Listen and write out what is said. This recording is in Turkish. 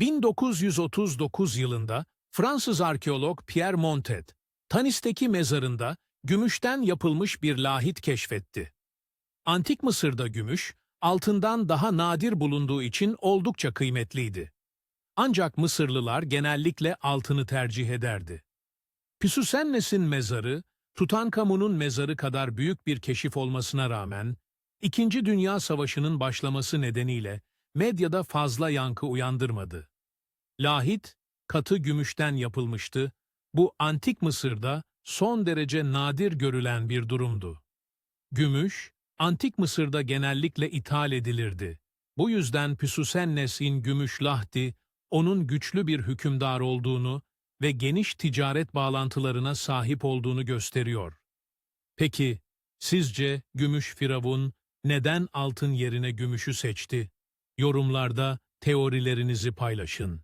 1939 yılında Fransız arkeolog Pierre Montet, Tanis'teki mezarında gümüşten yapılmış bir lahit keşfetti. Antik Mısır'da gümüş, altından daha nadir bulunduğu için oldukça kıymetliydi. Ancak Mısırlılar genellikle altını tercih ederdi. Püsüsennes'in mezarı, Tutankamun'un mezarı kadar büyük bir keşif olmasına rağmen, İkinci Dünya Savaşı'nın başlaması nedeniyle medyada fazla yankı uyandırmadı. Lahit, katı gümüşten yapılmıştı, bu antik Mısır'da son derece nadir görülen bir durumdu. Gümüş, antik Mısır'da genellikle ithal edilirdi. Bu yüzden Püsüsennes'in gümüş lahti, onun güçlü bir hükümdar olduğunu ve geniş ticaret bağlantılarına sahip olduğunu gösteriyor. Peki, sizce gümüş firavun neden altın yerine gümüşü seçti? Yorumlarda teorilerinizi paylaşın.